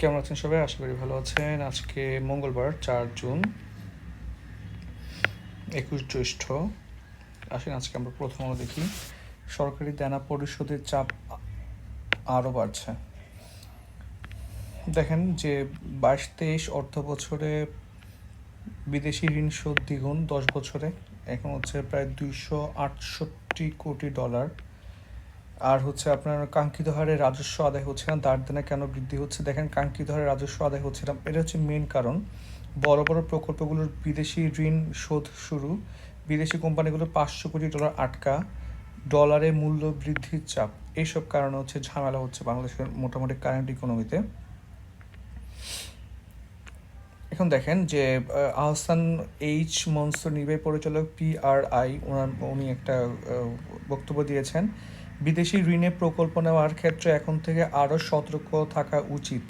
কেমন আছেন সবাই? আশা করি ভালো আছেন। আজকে মঙ্গলবার, চার জুন, একুশ জ্যৈষ্ঠ। আসেন, আজকে আমরা প্রথম আলো দেখি। সরকারি দেনা পরিশোধের চাপ আরও বাড়ছে। দেখেন যে বাইশ তেইশ অর্থ বছরে বিদেশি ঋণ শোধ দ্বিগুণ দশ বছরে। এখন হচ্ছে প্রায় দুইশো আটষট্টি কোটি ডলার। আর হচ্ছে আপনার কাঙ্ক্ষিত হারে রাজস্ব আদায় হচ্ছে না দাঁড় দেনা কেন বৃদ্ধি হচ্ছে? দেখেন, কাঙ্ক্ষিত হারে রাজস্ব আদায় হচ্ছে না, এটা হচ্ছে মেন কারণ। বড় বড় প্রকল্পগুলোর বিদেশি ঋণ শোধ শুরু। বিদেশি কোম্পানিগুলো পাঁচশো কোটি ডলার আটকা, ডলারে মূল্য বৃদ্ধির চাপ। এইসব কারণে হচ্ছে ঝামেলা হচ্ছে বাংলাদেশের মোটামুটি কারেন্ট ইকোনমিতে এখন দেখেন যে আহসান এইচ মনসুর নির্বাহী পরিচালক পিআরআই ওনার উনি একটা বক্তব্য দিয়েছেন। বিদেশি ঋণে প্রকল্প নেওয়ার ক্ষেত্রে এখন থেকে আরও সতর্ক থাকা উচিত।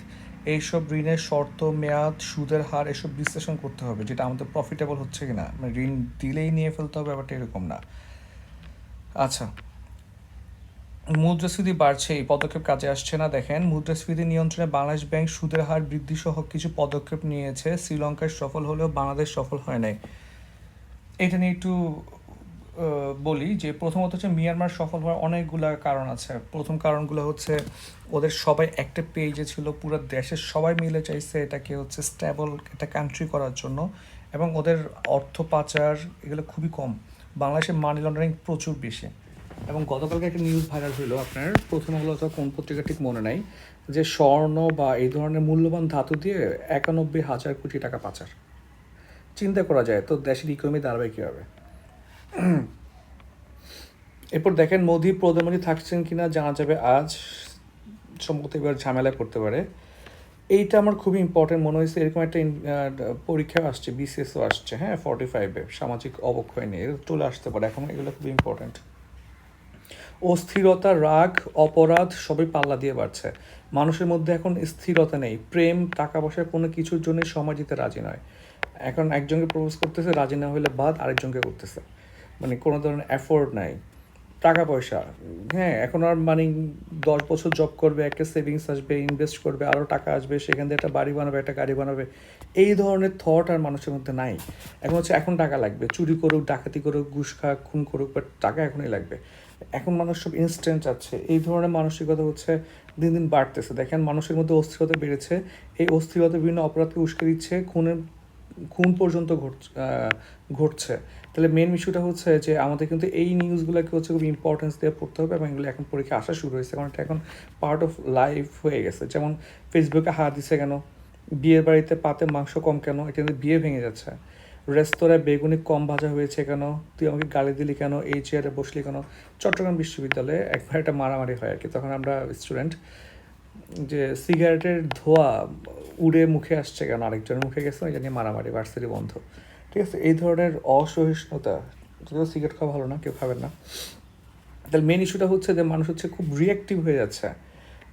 এইসব ঋণের শর্ত, মেয়াদ, সুদের হার এসব বিশ্লেষণ করতে হবে, যেটা আমাদের প্রফিটেবল হচ্ছে কিনা। মানে ঋণ দিলেই নিয়ে ফেলতে হবে, ব্যাপারটা এরকম না। আচ্ছা মুদ্রাস্ফীতি বাড়ছে, এই পদক্ষেপ কাজে আসছে না। দেখেন, মুদ্রাস্ফীতি নিয়ন্ত্রণে বাংলাদেশ ব্যাংক সুদের হার বৃদ্ধি সহ কিছু পদক্ষেপ নিয়েছে। শ্রীলঙ্কায় সফল হলেও বাংলাদেশ সফল হয় নাই। এটা নিয়ে একটু বলি যে প্রথমত হচ্ছে মিয়ানমার সফল হওয়ার অনেকগুলা কারণ আছে। প্রথম কারণগুলো হচ্ছে ওদের সবাই একটা পেজে ছিল, পুরো দেশের সবাই মিলে চাইছে এটাকে হচ্ছে স্টেবল একটা কান্ট্রি করার জন্য এবং ওদের অর্থ পাচার এগুলো খুবই কম। বাংলাদেশে মানি লন্ডারিং প্রচুর বেশি। এবং গতকালকে একটা নিউজ ভাইরাল হলো আপনার, প্রথম হলো তো কোন পত্রিকা ঠিক মনে নাই, যে স্বর্ণ বা এই ধরনের মূল্যবান ধাতু দিয়ে একানব্বই হাজার কোটি টাকা পাচার। চিন্তা করা যায়, তো দেশের ইকোনমি দাঁড়াবে কীভাবে? এরপর দেখেন মোদি প্রধানমন্ত্রী থাকছেন কিনা, জানা যাবে আজ। সম্ভবত এবার ঝামেলা করতে পারে। এইটা আমার খুবই ইম্পর্টেন্ট মনে হয়েছে। এরকম একটা পরীক্ষা আসছে বিসিএসও আসছে হ্যাঁ ফর্টি ফাইভে সামাজিক অবক্ষয় নিয়ে চলে আসতে পারে। এখন এগুলো খুবই ইম্পর্টেন্ট অস্থিরতা, রাগ, অপরাধ সবই পাল্লা দিয়ে বাড়ছে। মানুষের মধ্যে এখন স্থিরতা নেই। প্রেম, টাকা পয়সা কোনো কিছুর জন্য সময় দিতে রাজি নয়। এখন একজনকে প্রপোজ করতেছে, রাজি না হলে বাদ আরেকজনকে করতেছে। মানে কোনো ধরনের অ্যাফোর্ড নাই। টাকা পয়সা। হ্যাঁ এখন আর মানে দশ বছর জব করবে, একটা সেভিংস আসবে ইনভেস্ট করবে আরও টাকা আসবে, সেখান থেকে একটা বাড়ি বানাবে, একটা গাড়ি বানাবে। এই ধরনের থট আর মানুষের মধ্যে নাই। এখন হচ্ছে এখন টাকা লাগবে। চুরি করুক, ডাকাতি করুক, ঘুষ খাক, খুন করুক বাট টাকা এখনই লাগবে। এখন মানুষ সব ইনস্ট্যান্ট চাচ্ছে এই ধরনের মানসিকতা হচ্ছে দিন দিন বাড়তেছে। দেখেন মানুষের মধ্যে অস্থিরতা বেড়েছে। এই অস্থিরতা বিভিন্ন অপরাধকে উস্কে দিচ্ছে। খুনের, খুন পর্যন্ত ঘটছে ঘটছে। তাহলে মেন ইস্যুটা হচ্ছে যে আমাদের কিন্তু এই নিউজগুলোকে হচ্ছে খুব ইম্পর্টেন্স দিয়ে পড়তে হবে এবং এগুলো এখন পরীক্ষা আসা শুরু হয়েছে। কারণ এটা এখন পার্ট অফ লাইফ হয়ে গেছে। যেমন ফেসবুকে হাত দিছে কেন? বিয়ের বাড়িতে পাতে মাংস কম কেন? এটা কিন্তু বিয়ে ভেঙে যাচ্ছে। রেস্তোরাঁয় বেগুনি কম ভাজা হয়েছে কেন? তুই আমাকে গালি দিলি কেন? এই চেয়ারে বসলি কেন? চট্টগ্রাম বিশ্ববিদ্যালয়ে একবার একটা মারামারি হয় আর কি তখন আমরা স্টুডেন্ট যে সিগারেটের ধোয়া উড়ে মুখে আসছে কেন? আরেকজনের মুখে গেছে, ওই জন্য মারামারি ভার্সিটি বন্ধ। ঠিক আছে? এই ধরনের অসহিষ্ণুতা যদিও সিগারেট খাওয়া ভালো না, কেউ খাবেন না। তাহলে মেন ইস্যুটা হচ্ছে যে মানুষ হচ্ছে খুব রিয়াক্টিভ হয়ে যাচ্ছে।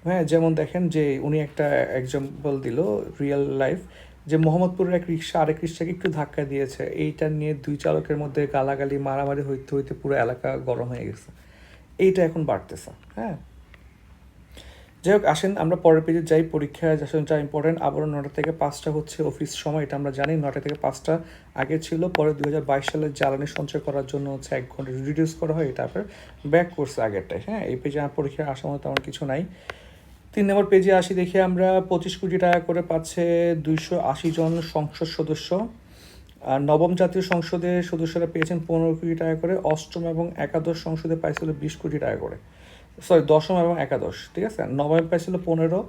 হ্যাঁ যেমন দেখেন যে উনি একটা এক্সাম্পল দিল রিয়েল লাইফ যে মোহাম্মদপুরের এক রিক্সা, আরেক রিক্সাকে একটু ধাক্কা দিয়েছে। এইটা নিয়ে দুই চালকের মধ্যে গালাগালি, মারামারি হইতে হইতে পুরো এলাকা গরম হয়ে গেছে। এইটা এখন বাড়তেছে হ্যাঁ? যাই হোক আসেন, আমরা পরের পেজে যাই, পরীক্ষা আসলে যা ইম্পর্টেন্ট আবারও নটা থেকে পাঁচটা হচ্ছে অফিস সময়, এটা আমরা জানি নটা থেকে পাঁচটা আগে ছিল, পরে দু হাজার বাইশ সালে জ্বালানি সঞ্চয় করার জন্য হচ্ছে এক ঘণ্টা রিডিউস করা হয়, এটা ব্যাক করছে আগেরটাই হ্যাঁ? এই পেজে আমার পরীক্ষার আসার মতো তেমন কিছু নাই। তিন নম্বর পেজে আসি, দেখি আমরা পঁচিশ কোটি টাকা করে পাচ্ছে দুইশো আশি জন সংসদ সদস্য। আর নবম জাতীয় সংসদের সদস্যরা পেয়েছেন পনেরো কোটি টাকা করে, অষ্টম এবং একাদশ সংসদে পাইছিল বিশ কোটি টাকা করে। সরি দশম এবং একাদশ, ঠিক আছে? নবম পাইছিল পনেরো,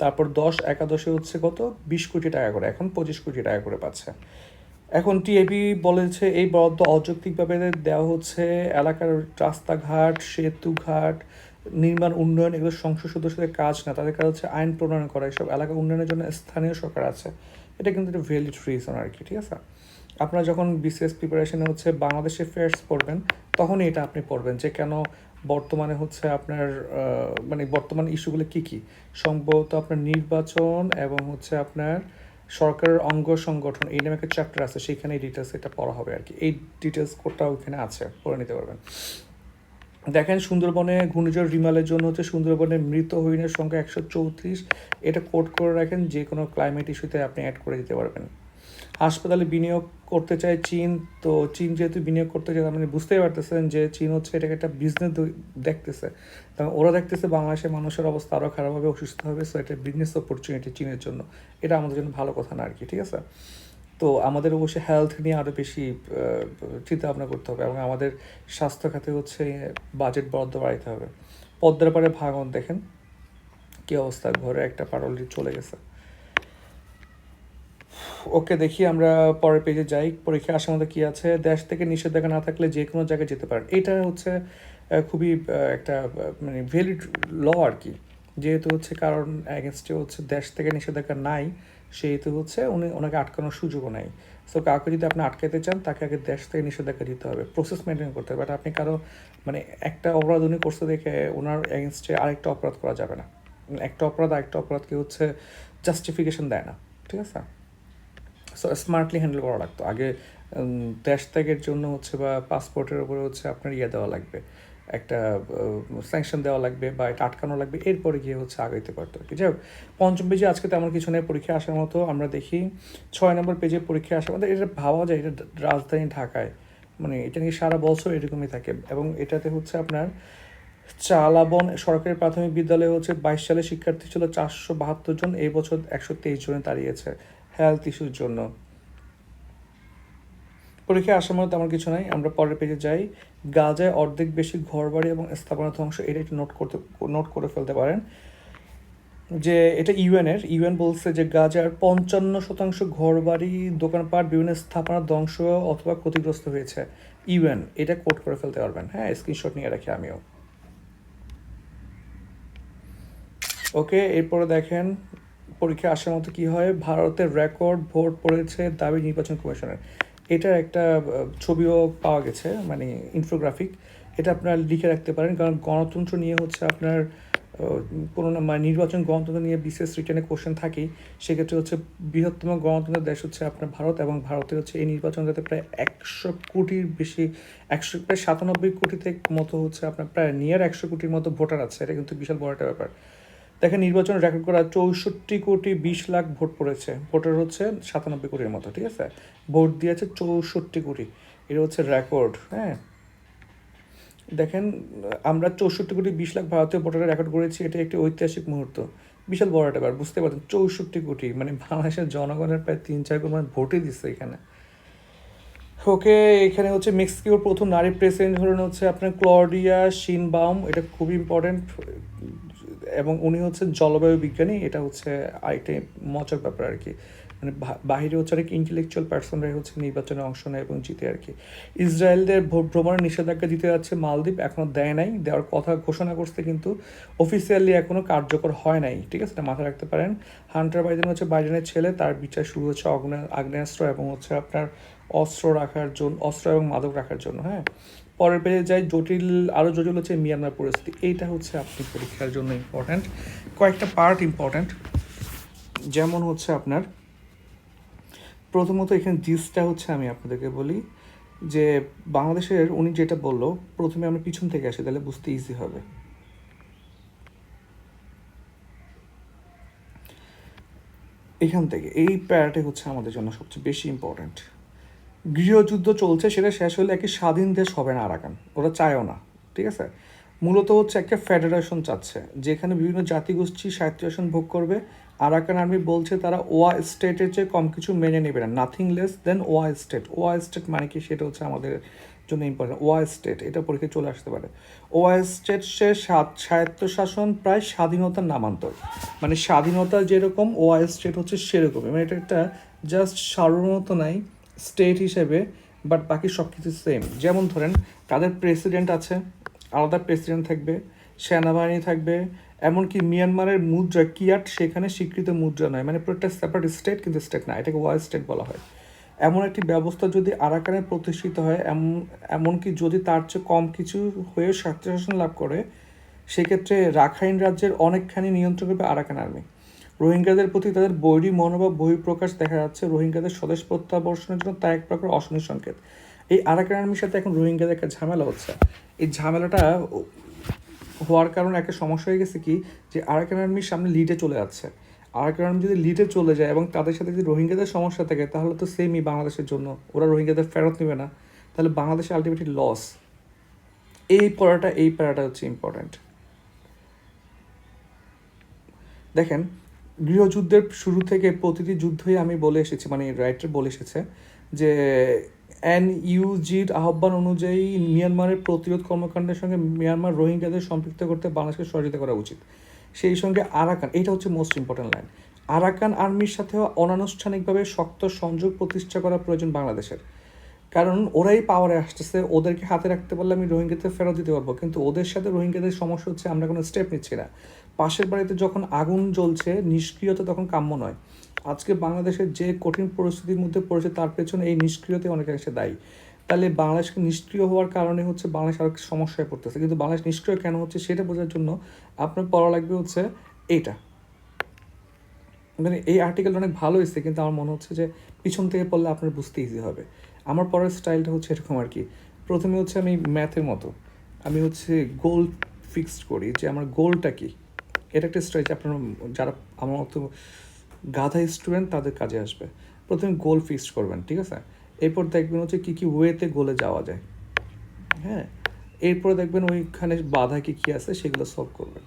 তারপর দশ, একাদশে হচ্ছে কত? বিশ কোটি টাকা করে, এখন পঁচিশ কোটি টাকা করে পাচ্ছে। এখন টিএবি বলেছে এই বরাদ্দ অযৌক্তিকভাবে দেওয়া হচ্ছে এলাকার রাস্তাঘাট, সেতুঘাট, নির্মাণ উন্নয়ন, এগুলো সংসদ সদস্যদের কাজ না, তাদের কাজ হচ্ছে আইন প্রণয়ন করা, এসব এলাকা উন্নয়নের জন্য স্থানীয় সরকার আছে। এটা কিন্তু একটা ভ্যালিড রিজন আর কি, ঠিক আছে? আপনারা যখন বিসিএস প্রিপারেশনে হচ্ছে বাংলাদেশে ফেয়ার্স পড়বেন, তখনই এটা আপনি পড়বেন যে কেন বর্তমানে হচ্ছে আপনার মানে বর্তমান ইস্যুগুলো কি কি? সম্ভবত আপনার নির্বাচন এবং হচ্ছে আপনার সরকারের অঙ্গ সংগঠন, এই নামে একটা চ্যাপ্টার আছে, সেখানে এই ডিটেলস এটা পড়া হবে আর কি। এই ডিটেলস কোডটা ওইখানে আছে, পড়ে নিতে পারবেন। দেখেন, সুন্দরবনে ঘূর্ণিঝড় রিমালের জন্য হচ্ছে সুন্দরবনে মৃত হরিণের সংখ্যা একশো চৌত্রিশ। এটা কোট করে রাখেন, যে কোনো ক্লাইমেট ইস্যুতে আপনি অ্যাড করে দিতে পারবেন। হাসপাতালে বিনিয়োগ করতে চায় চীন, তো চীন যেহেতু বিনিয়োগ করতে চায় মানে বুঝতেই পারতেছেন যে চীন হচ্ছে এটাকে একটা বিজনেস দেখতেছে। ওরা দেখতেছে বাংলাদেশের মানুষের অবস্থা আরও খারাপ হবে, অসুস্থ হবে সো এটা বিজনেস অপরচুনিটি চীনের জন্য। এটা আমাদের জন্য ভালো কথা না আর কি, ঠিক আছে? তো আমাদের অবশ্যই হেলথ নিয়ে আরও বেশি চিন্তা ভাবনা করতে হবে এবং আমাদের স্বাস্থ্য খাতে হচ্ছে বাজেট বরাদ্দ বাড়াইতে হবে। পদ্মার পারে ভাঙন দেখেন, কী অবস্থা? ঘরে একটা পারলি চলে গেছে। ওকে দেখি আমরা পরের পেজে যাই পরীক্ষা আসার মধ্যে কী আছে? দেশ থেকে নিষেধাজ্ঞা না থাকলে যে কোনো জায়গায় যেতে পারেন। এটা হচ্ছে খুবই একটা মানে ভ্যালিড ল আর কি যেহেতু হচ্ছে কারণ অ্যাগেনস্টে হচ্ছে দেশ থেকে নিষেধাজ্ঞা নাই, সেহেতু হচ্ছে উনি ওনাকে আটকানোর সুযোগও নাই। সো কাউকে যদি আপনি আটকাতে চান, তাকে আগে দেশ থেকে নিষেধাজ্ঞা দিতে হবে। প্রসেস মেনটেন করতে হবে। বাট আপনি কারও মানে একটা অপরাধ উনি করতে দেখে ওনার এগেনস্টে আরেকটা অপরাধ করা যাবে না। একটা অপরাধ আরেকটা অপরাধকে হচ্ছে জাস্টিফিকেশন দেয় না। ঠিক আছে? স্মার্টলি হ্যান্ডেল করা লাগতো আগে দেশ ত্যাগের জন্য হচ্ছে বা পাসপোর্টের উপরে হচ্ছে আপনার ইয়ে দেওয়া লাগবে। একটা স্যাংশন দেওয়া লাগবে বা এটা আটকানো লাগবে। এরপরে গিয়ে হচ্ছে আগাইতে পারতো কি যাই হোক, পঞ্চম পেজে আজকে তেমন কিছু নেই। পরীক্ষা আসার মতো আমরা দেখি, ছয় নম্বর পেজে পরীক্ষা আসার মতো এটা ভাবা যায়। এটা রাজধানী ঢাকায়। মানে এটা নিয়ে সারা বছর এরকমই থাকে। এবং এটাতে হচ্ছে আপনার চালাবন সরকারি প্রাথমিক বিদ্যালয়ে হচ্ছে বাইশ সালে শিক্ষার্থী ছিল চারশো বাহাত্তর জন। এই বছর একশো তেইশ জনে দাঁড়িয়েছে। হেলথ ইস্যুর জন্য। পরীক্ষায় আসার মতো তেমন কিছু নাই। আমরা পরের পেজে যাই। গাজায় অর্ধেক বেশি ঘরবাড়ি এবং স্থাপনা ধ্বংস এটা একটু নোট করতে নোট করে ফেলতে পারেন। যে এটা ইউএনের ইউএন বলছে যে গাজার পঞ্চান্ন শতাংশ ঘরবাড়ি, দোকানপাট, বিভিন্ন স্থাপনা ধ্বংস অথবা ক্ষতিগ্রস্ত হয়েছে। ইউএন এটা কোট করে ফেলতে পারবেন। হ্যাঁ স্ক্রিনশট নিয়ে রাখি আমিও। ওকে এরপরে দেখেন পরীক্ষা আসার মতো কি হয়? ভারতের রেকর্ড ভোট পড়েছে দাবি নির্বাচন কমিশনের। এটার একটা ছবিও পাওয়া গেছে মানে ইনফোগ্রাফিক এটা আপনারা লিখে রাখতে পারেন, কারণ গণতন্ত্র নিয়ে হচ্ছে আপনার কোনো মানে নির্বাচন গণতন্ত্র নিয়ে বিশেষ রিটার্নে কোশ্চেন থাকেই। সেক্ষেত্রে হচ্ছে বৃহত্তম গণতন্ত্রের দেশ হচ্ছে আপনার ভারত এবং ভারতে হচ্ছে এই নির্বাচন যাতে প্রায় একশো কোটির বেশি, একশো, প্রায় সাতানব্বই কোটি থেকে মতো হচ্ছে আপনার, প্রায় নিয়ার একশো কোটির মতো ভোটার আছে। এটা কিন্তু বিশাল বড় একটা ব্যাপার। দেখেন নির্বাচন রেকর্ড করা চৌষট্টি কোটি বিশ লাখ ভোট পড়েছে। ভোটার হচ্ছে সাতানব্বই কোটির মতো, ঠিক আছে? ভোট দিয়েছে চৌষট্টি কোটি। এটা হচ্ছে রেকর্ড হ্যাঁ? দেখেন, আমরা চৌষট্টি কোটি বিশ লাখ ভারতীয় ভোটারের রেকর্ড করেছি, এটা একটি ঐতিহাসিক মুহূর্ত। বিশাল বড় একটা ব্যাপার, বুঝতে পারছেন? চৌষট্টি কোটি মানে বাংলাদেশের জনগণের প্রায় তিন চার কোটি মানে ভোটই দিচ্ছে এখানে। ওকে, এখানে হচ্ছে মেক্সিকোর প্রথম নারী প্রেসিডেন্ট হলেন হচ্ছে আপনার ক্লডিয়া শিনবাউম। এটা খুবই ইম্পর্টেন্ট এবং উনি হচ্ছে জলবায়ু বিজ্ঞানী, এটা হচ্ছে আরেকটা মজার ব্যাপার আর কি। মানে বাহিরে হচ্ছে অনেক ইন্টেলেকচুয়াল পার্সনরাই হচ্ছে নির্বাচনে অংশ নেয় এবং জিতে আর কি। ইসরায়েলদের ভো- ভ্রমণের নিষেধাজ্ঞা দিতে যাচ্ছে মালদ্বীপ এখনও দেয় নাই। দেওয়ার কথা ঘোষণা করছে কিন্তু অফিসিয়ালি এখনও কার্যকর হয় নাই, ঠিক আছে? এটা মাথায় রাখতে পারেন। হান্টার বাইডেন হচ্ছে বাইডেনের ছেলে, তার বিচার শুরু হচ্ছে আগ্নেয়াস্ত্র এবং হচ্ছে আপনার অস্ত্র রাখার জন্য অস্ত্র এবং মাদক রাখার জন্য হ্যাঁ? পরের পেজে যাই, জটিল আরও জটিল হচ্ছে মিয়ানমার পরিস্থিতি। এইটা হচ্ছে আপনি পরীক্ষার জন্য ইম্পর্ট্যান্ট কয়েকটা পার্ট ইম্পর্ট্যান্ট যেমন হচ্ছে আপনার, প্রথমত এখানে জিসটা হচ্ছে আমি আপনাদেরকে বলি, যে বাংলাদেশের উনি যেটা বলল, প্রথমে আমরা পিছন থেকে আসি, তাহলে বুঝতে ইজি হবে। এখান থেকে, এই প্যারাটাই হচ্ছে আমাদের জন্য সবচেয়ে বেশি ইম্পর্ট্যান্ট গৃহযুদ্ধ চলছে, সেটা শেষ হলে একটি স্বাধীন দেশ হবে না আরাকান। ওরা চায়ও না, ঠিক আছে? মূলত হচ্ছে একটা ফেডারেশন চাচ্ছে, যেখানে বিভিন্ন জাতিগোষ্ঠী স্বায়ত্তশাসন ভোগ করবে। আরাকান আর্মি বলছে তারা ওয়া স্টেটের চেয়ে কম কিছু মেনে নেবে না নাথিং লেস দেন ওয়া স্টেট। ওয়া স্টেট মানে কি? সেটা হচ্ছে আমাদের জন্য ইম্পর্টেন্ট ওয়া স্টেট, এটা পরীক্ষায় চলে আসতে পারে। ওয়া স্টেট সে স্বায়ত্তশাসন প্রায় স্বাধীনতার নামান্তর। মানে স্বাধীনতা যেরকম, ওয়া স্টেট হচ্ছে সেরকমই। মানে এটা একটা জাস্ট সার্বভৌমত্ব নাই। স্টেট হিসেবে, বাট বাকি সব কিছু সেম যেমন ধরেন, তাদের প্রেসিডেন্ট আছে, আলাদা প্রেসিডেন্ট থাকবে, সেনাবাহিনী থাকবে, এমনকি মিয়ানমারের মুদ্রা, কিয়াট সেখানে স্বীকৃত মুদ্রা নয়। মানে প্রত্যেকটা সেপারেট স্টেট কিন্তু স্টেট না, এটাকে ওয়াই স্টেট বলা হয়। এমন একটি ব্যবস্থা যদি আরাকানে প্রতিষ্ঠিত হয় এমন এমনকি যদি তার চেয়ে কম কিছু হয়ে স্বায়ত্তশাসন লাভ করে, সেক্ষেত্রে রাখাইন রাজ্যের অনেকখানি নিয়ন্ত্রণ করবে আরাকান আর্মি রোহিঙ্গাদের প্রতি তাদের বৈরী মনোভাব, বহিঃপ্রকাশ দেখা যাচ্ছে রোহিঙ্গাদের স্বদেশ প্রত্যাবর্ষণের জন্য তা এক প্রকার অশনি সংকেত। এই আরাকান আর্মির সাথে এখন রোহিঙ্গাদের একটা ঝামেলা হচ্ছে। এই ঝামেলাটা হওয়ার কারণে একটা সমস্যা হয়ে গেছে কি, যে আরাকান আর্মির সামনে লিডে চলে যাচ্ছে। আরাকান আর্মি যদি লিডে চলে যায় এবং তাদের সাথে যদি রোহিঙ্গাদের সমস্যা থাকে, তাহলে তো সেমই বাংলাদেশের জন্য। ওরা রোহিঙ্গাদের ফেরত নেবে না। তাহলে বাংলাদেশে আলটিমেটলি লস এই পড়াটা, এই প্যারাটা হচ্ছে ইম্পর্ট্যান্ট দেখেন গৃহযুদ্ধের শুরু থেকে প্রতিটি যুদ্ধই আমি বলে এসেছি মানে রাইটার বলে এসেছে, যে এন ইউজির আহ্বান অনুযায়ী মিয়ানমারের প্রতিরোধ কর্মকাণ্ডের সঙ্গে মিয়ানমার রোহিঙ্গাদের সম্পৃক্ত করতে বাংলাদেশকে সহযোগিতা করা উচিত। সেই সঙ্গে আরাকান, এটা হচ্ছে মোস্ট ইম্পর্টেন্ট লাইন আরাকান আর্মির সাথেও অনানুষ্ঠানিকভাবে শক্ত সংযোগ প্রতিষ্ঠা করা প্রয়োজন বাংলাদেশের। কারণ ওরাই পাওয়ারে আসতেছে, ওদেরকে হাতে রাখতে পারলে আমি রোহিঙ্গাদের ফেরত দিতে পারব, কিন্তু ওদের সাথে রোহিঙ্গাদের সমস্যা হচ্ছে আমরা কোনো স্টেপ নিচ্ছি না। পাশের বাড়িতে যখন আগুন জ্বলছে, নিষ্ক্রিয়তা তখন কাম্য নয়। আজকে বাংলাদেশের যে কঠিন পরিস্থিতির মধ্যে পড়েছে, তার পেছনে এই নিষ্ক্রিয়তা অনেকাংশে দায়ী। তাহলে বাংলাদেশকে নিষ্ক্রিয় হওয়ার কারণে হচ্ছে বাংলাদেশ আরও সমস্যায় পড়তেছে। কিন্তু বাংলাদেশ নিষ্ক্রিয় কেন হচ্ছে সেটা বোঝার জন্য আপনার পড়া লাগবে হচ্ছে এইটা। মানে এই আর্টিকেলটা অনেক ভালো হয়েছে, কিন্তু আমার মনে হচ্ছে যে পিছন থেকে পড়লে আপনার বুঝতে ইজি হবে। আমার পড়ার স্টাইলটা হচ্ছে এরকম আর কি। প্রথমে হচ্ছে আমি ম্যাথের মতো। আমি হচ্ছে গোল ফিক্সড করি যে আমার গোলটা কি? এটা একটা স্ট্রেচ আপনার যারা আমার মতো গাধা স্টুডেন্ট তাদের কাজে আসবে। প্রথমে গোল ফিক্সড করবেন, ঠিক আছে? এরপর দেখবেন হচ্ছে কী কী ওয়েতে গোলে যাওয়া যায়। হ্যাঁ? এরপরে দেখবেন ওইখানে বাধা কী কী আছে সেগুলো সলভ করবেন।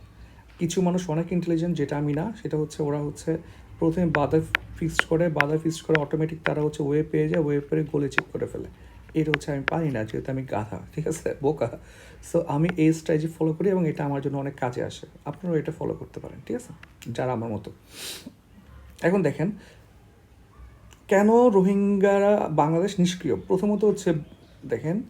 কিছু মানুষ অনেক ইন্টেলিজেন্ট যেটা আমি না, সেটা হচ্ছে ওরা হচ্ছে প্রথমে বাধা ফিক্সড করে, বাধা ফিক্সড করে অটোমেটিক তারা হচ্ছে ওয়ে পেয়ে যায় ওয়ে পেয়ে গোলে চেক করে ফেলে। এটা হচ্ছে আমি পারি না, যেহেতু আমি গাধা, ঠিক আছে? বোকা। সো আমি এই স্ট্র্যাটেজি ফলো করি এবং এটা আমার জন্য অনেক কাজে আসে। আপনারাও এটা ফলো করতে পারেন, ঠিক আছে? যারা আমার মতো। এখন দেখেন, কেন রোহিঙ্গারা বাংলাদেশ নিষ্ক্রিয়? প্রথমত হচ্ছে, দেখেন,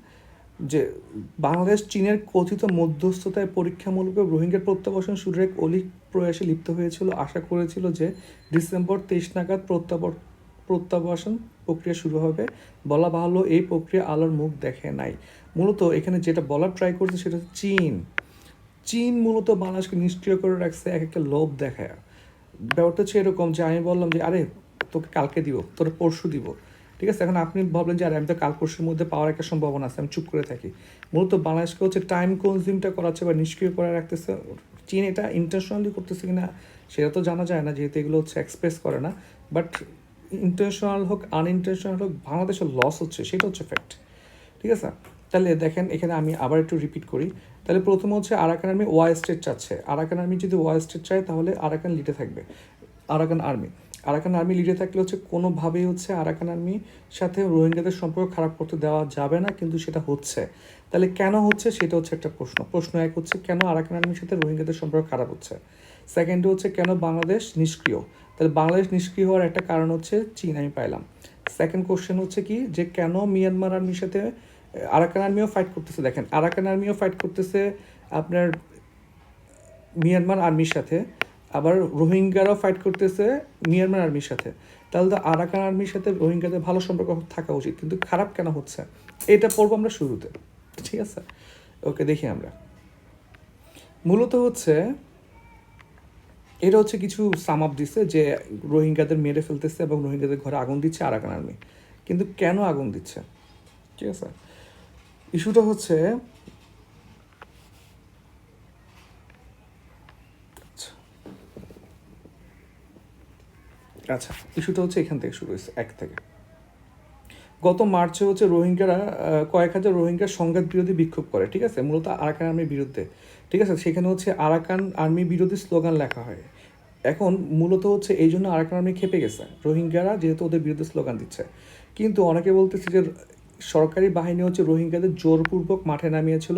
যে বাংলাদেশ চীনের কথিত মধ্যস্থতায় পরীক্ষামূলক রোহিঙ্গার প্রত্যাবাসন শুরুর এক অলিক প্রয়াসে লিপ্ত হয়েছিল। আশা করেছিল যে ডিসেম্বর তেইশ নাগাদ প্রত্যাবর প্রত্যাবাসন প্রক্রিয়া শুরু হবে। বলা ভালো এই প্রক্রিয়া আলোর মুখ দেখে নাই। মূলত এখানে যেটা বলার ট্রাই করছে সেটা হচ্ছে চীন। চীন মূলত বাংলাদেশকে নিষ্ক্রিয় করে রাখছে এক একটা লোভ দেখায়। ব্যাপারটা হচ্ছে এরকম যে আমি বললাম যে, আরে, তোকে কালকে দিব, তোর পরশু দিব। ঠিক আছে, এখন আপনি ভাবলেন যে, আরে, আমি তো কাল পরশুর মধ্যে পাওয়ার একটা সম্ভাবনা আছে, আমি চুপ করে থাকি। মূলত বাংলাদেশকে হচ্ছে টাইম কনজিউমটা করাচ্ছে বা নিষ্ক্রিয় করে রাখতেছে। চীন এটা ইন্টারন্যাশনালি করতেছে কিনা, সেটা তো জানা যায় না, যেহেতু এগুলো হচ্ছে এক্সপ্রেস করে না। বাট ইন্টারন্যাশনাল হোক আনইন্টারন্যাশনাল হোক, বাংলাদেশের লস হচ্ছে, সেটা হচ্ছে ফ্যাক্ট ঠিক আছে? তাহলে দেখেন, এখানে আমি আবার একটু রিপিট করি। তাহলে প্রথম হচ্ছে আরাকান আর্মি ওয়াই স্টেট চাচ্ছে। আরাকান আর্মি যদি ওয়াই স্টেট চায়, তাহলে আরাকান লিডে থাকবে। আরাকান আর্মি আরাকান আর্মি লিডে থাকলে হচ্ছে কোনোভাবেই হচ্ছে আরাকান আর্মির সাথে রোহিঙ্গাদের সম্পর্ক খারাপ করতে দেওয়া যাবে না, কিন্তু সেটা হচ্ছে। তাহলে কেন হচ্ছে? সেটা হচ্ছে একটা প্রশ্ন। প্রশ্ন এক হচ্ছে, কেন আরাকান আর্মির সাথে রোহিঙ্গাদের সম্পর্ক খারাপ হচ্ছে? সেকেন্ড হচ্ছে, কেন বাংলাদেশ নিষ্ক্রিয়? তাহলে বাংলাদেশ নিষ্ক্রিয় হওয়ার একটা কারণ হচ্ছে চীন, আমি পাইলাম। সেকেন্ড কোশ্চেন হচ্ছে কি, যে কেন মিয়ানমার আর্মির সাথে আরাকান আর্মিও ফাইট করতেছে? দেখেন, আরাকান আর্মিও ফাইট করতেছে আপনার মিয়ানমার আর্মির সাথে, আবার রোহিঙ্গারাও ফাইট করতেছে মিয়ানমার আর্মির সাথে। তাহলে তো আরাকান আর্মির সাথে রোহিঙ্গাদের ভালো সম্পর্ক থাকা উচিত, কিন্তু খারাপ কেন হচ্ছে? এটা পড়ব আমরা শুরুতে, ঠিক আছে? ওকে, দেখি আমরা। মূলত হচ্ছে এটা হচ্ছে কিছু সাম আপ দিচ্ছে যে রোহিঙ্গাদের মেরে ফেলতেছে এবং রোহিঙ্গাদের ঘরে আগুন দিচ্ছে আরাকান আর্মি কিন্তু কেন আগুন দিচ্ছে? ঠিক আছে? ইস্যুটা হচ্ছে আচ্ছা ইস্যুটা হচ্ছে এখান থেকে শুরু হয়েছে, এক থেকে। গত মার্চে হচ্ছে রোহিঙ্গারা কয়েক হাজার রোহিঙ্গার সংঘাত বিরোধী বিক্ষোভ করে, ঠিক আছে? মূলত আরাকান আর্মির বিরুদ্ধে, ঠিক আছে? সেখানে হচ্ছে আরাকান আর্মি বিরোধী স্লোগান লেখা হয়। এখন মূলত হচ্ছে এই জন্য আরাকান আর্মি খেপে গেছে। রোহিঙ্গারা যেহেতু ওদের বিরুদ্ধে স্লোগান দিচ্ছে। কিন্তু অনেকে বলতেছে যে সরকারি বাহিনী হচ্ছে রোহিঙ্গাদের জোরপূর্বক মাঠে নামিয়েছিল,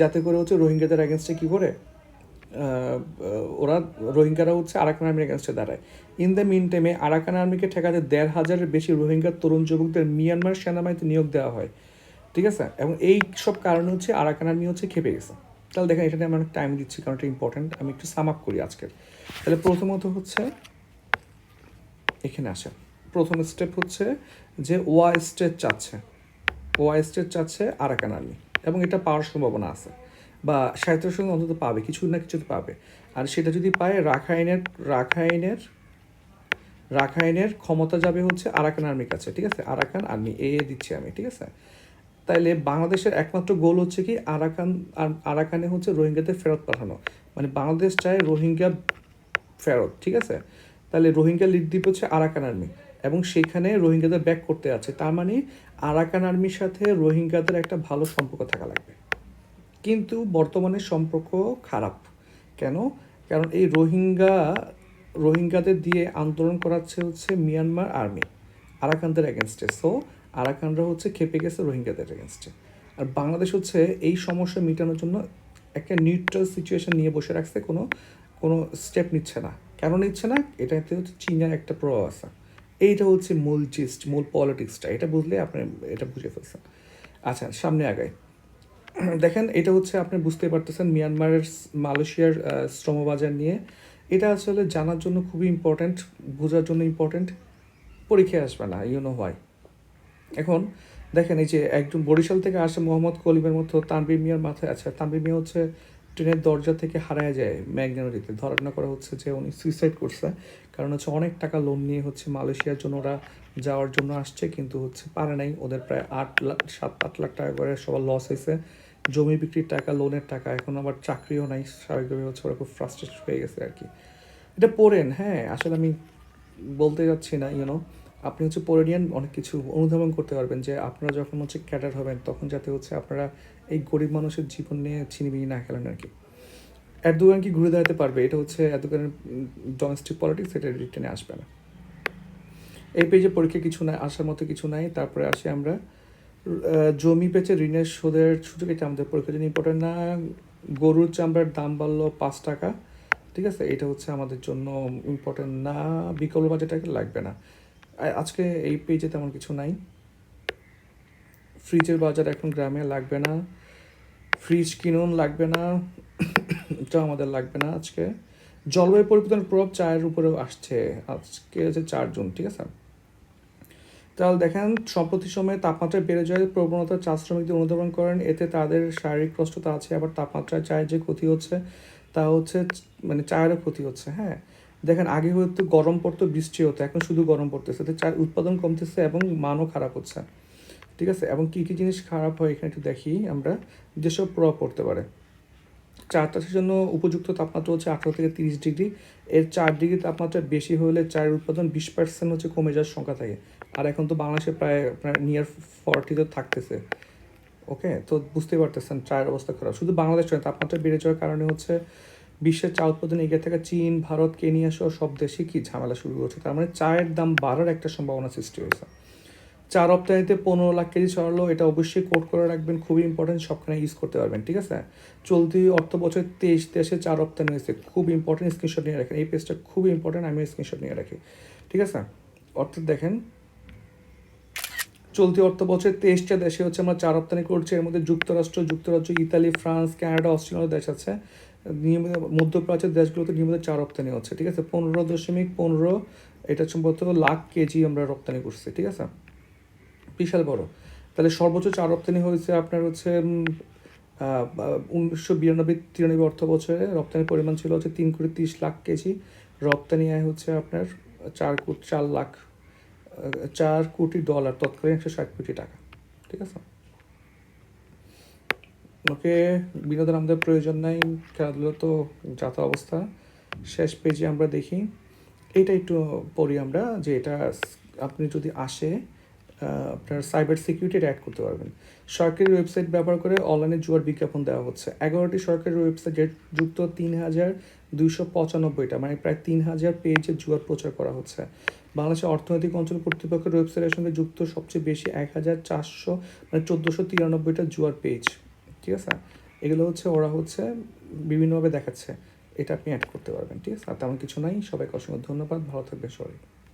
যাতে করে হচ্ছে রোহিঙ্গাদের অ্যাগেনস্টে কী করে? ওরা রোহিঙ্গারা হচ্ছে আরাকান আর্মির অ্যাগেনস্টে দাঁড়ায়। ইন দ্য মিন টাইমে আরাকান আর্মিকে ঠেকাতে দেড় হাজারের বেশি রোহিঙ্গা তরুণ যুবকদের মিয়ানমার সেনাবাহিনীতে নিয়োগ দেওয়া হয়। ঠিক আছে? এবং এই সব কারণে হচ্ছে আরাকান আর্মি হচ্ছে খেপে গেছে। তাহলে দেখেন, এটা আমি অনেক টাইম দিচ্ছি, কারণ এটা ইম্পর্টেন্ট আমি একটু সাম আপ করি আজকের। তাহলে প্রথমত হচ্ছে, এখানে আসে প্রথম স্টেপ হচ্ছে যে ওয়া স্টেট চাচ্ছে। ওয়া স্টেট চাচ্ছে আরাকান আর্মি। এবং এটা পাওয়ার সম্ভাবনা আছে। বা সাহিত্যের সঙ্গে অন্তত পাবে, কিছু না কিছু পাবে। আর সেটা যদি পায়, রাখাইনের রাখাইনের রাখাইনের ক্ষমতা যাবে হচ্ছে আরাকান আর্মির কাছে, ঠিক আছে? আরাকান আর্মি, এ দিচ্ছি আমি, ঠিক আছে? তাইলে বাংলাদেশের একমাত্র গোল হচ্ছে কি আরাকান আর- আরাকানে হচ্ছে রোহিঙ্গাদের ফেরত পাঠানো। মানে বাংলাদেশ চায় রোহিঙ্গা ফেরত, ঠিক আছে? তাহলে রোহিঙ্গা লিড দ্বীপ হচ্ছে আরাকান আর্মি এবং সেখানে রোহিঙ্গাদের ব্যাক করতে আছে তার মানে আরাকান আর্মির সাথে রোহিঙ্গাদের একটা ভালো সম্পর্ক থাকা লাগবে। কিন্তু বর্তমানে সম্পর্ক খারাপ। কেন? কারণ এই রোহিঙ্গা, রোহিঙ্গাদের দিয়ে আন্দোলন করাচ্ছে হচ্ছে মিয়ানমার আর্মি, আরাকানদের এগেনস্টে সো আরাকানরা হচ্ছে খেপে গেছে রোহিঙ্গাদের এগেনস্টে আর বাংলাদেশ হচ্ছে এই সমস্যা মেটানোর জন্য একটা নিউট্রাল সিচুয়েশন নিয়ে বসে রাখছে, কোনো কোনো স্টেপ নিচ্ছে না। কেন নিচ্ছে না? এটাতে হচ্ছে চীনের একটা প্রভাব আছে। এইটা হচ্ছে মূল জিস্ট মূল পলিটিক্সটা এটা বুঝলে আপনি এটা বুঝে ফেলছেন। আচ্ছা সামনে আগায় দেখেন, এটা হচ্ছে আপনি বুঝতে পারতেছেন মিয়ানমারের মালয়েশিয়ার শ্রমবাজার নিয়ে। এটা আসলে জানার জন্য খুবই ইম্পর্ট্যান্ট বোঝার জন্য ইম্পর্ট্যান্ট পরীক্ষায় আসবে না ইউনো হয় এখন দেখেন, এই যে একজন বরিশাল থেকে আসে মোহাম্মদ কলিমের মতো তানবির মিয়ার মাথায় আছে তানবির মিয়া হচ্ছে ট্রেনের দরজা থেকে হারায় যায় ম্যাগনারিতে ধারণা করা হচ্ছে যে উনি সুইসাইড করছে, কারণ হচ্ছে অনেক টাকা লোন নিয়ে হচ্ছে মালয়েশিয়ার জন্য ওরা যাওয়ার জন্য আসছে, কিন্তু হচ্ছে পারে নাই। ওদের প্রায় আট লাখ সাত, আট লাখ টাকা করে সবার লস হয়েছে। জমি বিক্রির টাকা লোনের টাকা, এখন আবার চাকরিও নাই, স্বাভাবিকভাবে হচ্ছে ওরা খুব ফ্রাস্ট্রেট হয়ে গেছে আর কি। এটা পড়েন হ্যাঁ আসলে আমি বলতে যাচ্ছি না ইউনো আপনি হচ্ছে পড়ে নিয়ে অনেক কিছু অনুধাবন করতে পারবেন যে আপনারা যখন হচ্ছে ক্যাডার হবেন, তখন যাতে হচ্ছে আপনারা এই গরিব মানুষের জীবন নিয়ে ছিনিমিনি না খেলেন আর কি। এরদোগান কি ঘুরে দাঁড়াতে পারবে? এটা হচ্ছে এরদোগানের ডোমেস্টিক পলিটিক্স এটা রিটেনে আসবে না। এই পেজে পরীক্ষা কিছু নাই, আসার মতো কিছু নাই, তারপরে আসি আমরা জমি বেচে ঋণের সুদের সুযোগ এটা আমাদের পরীক্ষার জন্য ইম্পর্টেন্ট না। গরুর চামড়ার দাম বাড়লো পাঁচ টাকা, ঠিক আছে? এটা হচ্ছে আমাদের জন্য ইম্পর্টেন্ট না। বিকল্প বাজেটটাকে লাগবে না। আজকে এই পেজে তেমন কিছু নাই। ফ্রিজের বাজার এখন গ্রামে লাগবে না। ফ্রিজ কিনুন লাগবে না। এটা আমাদের লাগবে না আজকে। জলবায়ু পরিবর্তনের প্রভাব চায়ের উপরেও আসছে। আজকে হচ্ছে চার জুন, ঠিক আছে? তাহলে দেখেন, সম্প্রতি সময়ে তাপমাত্রা বেড়ে যাওয়ার প্রবণতা চা শ্রমিকদের অনুধাবন করেন। এতে তাদের শারীরিক কষ্টতা আছে, আবার তাপমাত্রায় চায়ের যে ক্ষতি হচ্ছে, তা হচ্ছে মানে চায়েরও ক্ষতি হচ্ছে হ্যাঁ। দেখেন, আগে হয়তো গরম পড়তো, বৃষ্টি হতো, এখন শুধু গরম পড়তেছে। তো চায়ের উৎপাদন কমতেছে এবং মানও খারাপ হচ্ছে। ঠিক আছে? এবং কী কী জিনিস খারাপ হয়, এখানে একটু দেখি আমরা। যেসব প্রভাব পড়তে পারে। চা চাষের জন্য উপযুক্ত তাপমাত্রা হচ্ছে আঠারো থেকে তিরিশ ডিগ্রি। এর চার ডিগ্রি তাপমাত্রা বেশি হলে চায়ের উৎপাদন বিশ পার্সেন্ট হচ্ছে কমে যাওয়ার সংখ্যা থাকে। আর এখন তো বাংলাদেশে প্রায় আপনার নিয়ার ফর্টিতে থাকতেছে। ওকে তো বুঝতেই পারতেছেন, চায়ের অবস্থা খারাপ। শুধু বাংলাদেশ নয়, তাপমাত্রা বেড়ে যাওয়ার কারণে হচ্ছে বিশ্বের চা উৎপাদন এগিয়ে থাকা চীন, ভারত, কেনিয়া সহ সব দেশে কি ঝামেলা শুরু করছে তার মানে চায়ের দাম বাড়ার একটা সম্ভাবনা সৃষ্টি হয়েছে। চা রপ্তানিতে পনেরো লাখ কেজি ছড়ালো, এটা অবশ্যই কোট করে রাখবেন, খুবই ইম্পর্টেন্ট সবখানে ইউজ করতে পারবেন, ঠিক আছে? চলতি অর্থ বছর তেইশ দেশে চা রপ্তানি হয়েছে, খুব ইম্পর্টেন্ট স্ক্রিনশট নিয়ে রাখেন। এই পেজটা খুবই ইম্পর্টেন্ট আমি স্ক্রিনশট নিয়ে রাখি, ঠিক আছে? অর্থাৎ দেখেন চলতি অর্থ বছরে তেইশটা দেশে হচ্ছে আমরা চা রপ্তানি করছি। এর মধ্যে যুক্তরাষ্ট্র, যুক্তরাজ্য, ইতালি, ফ্রান্স, কানাডা, অস্ট্রেলিয়া দেশ আছে। নিয়মিত মধ্যপ্রাচ্যের দেশগুলোতে নিয়মিত চা রপ্তানি হচ্ছে, ঠিক আছে? পনেরো দশমিক পনেরো, এটা সম্ভবত লাখ কেজি আমরা রপ্তানি করছি, ঠিক আছে? বিশাল বড়। তাহলে সর্বোচ্চ চা রপ্তানি হয়েছে আপনার হচ্ছে উনিশশো বিরানব্বই তিরানব্বই অর্থ বছরে। রপ্তানির পরিমাণ ছিল হচ্ছে তিন কোটি তিরিশ লাখ কেজি। রপ্তানি আয় হচ্ছে আপনার চার কোটি, চার লাখ চার কোটি ডলার, তৎকালীন একশো ষাট কোটি টাকা। ঠিক আছে? ওকে, বিনোদন আমাদের প্রয়োজন নাই, খেলাধুলো তো যাতা অবস্থা। শেষ পেজে আমরা দেখি এটা একটু পড়ি আমরা, যে এটা আপনি যদি আসে আপনার সাইবার সিকিউরিটি অ্যাড করতে পারবেন। সরকারি ওয়েবসাইট ব্যবহার করে অনলাইনে জুয়ার বিজ্ঞাপন দেওয়া হচ্ছে। এগারোটি সরকারি ওয়েবসাইট যুক্ত তিন হাজার দুইশো পঁচানব্বইটা মানে প্রায় তিন হাজার পেজে জুয়ার প্রচার করা হচ্ছে। বাংলাদেশের অর্থনৈতিক অঞ্চল কর্তৃপক্ষের ওয়েবসাইটের সঙ্গে যুক্ত সবচেয়ে বেশি এক হাজার চারশো মানে চোদ্দোশো তিরানব্বইটা জুয়ার পেজ। ঠিক আছে? এগুলো হচ্ছে, ওরা হচ্ছে বিভিন্নভাবে দেখাচ্ছে। এটা আপনি অ্যাড করতে পারবেন, ঠিক আছে? আর তেমন কিছু নাই। সবাইকে অসংখ্য ধন্যবাদ। ভালো থাকবে সবাই।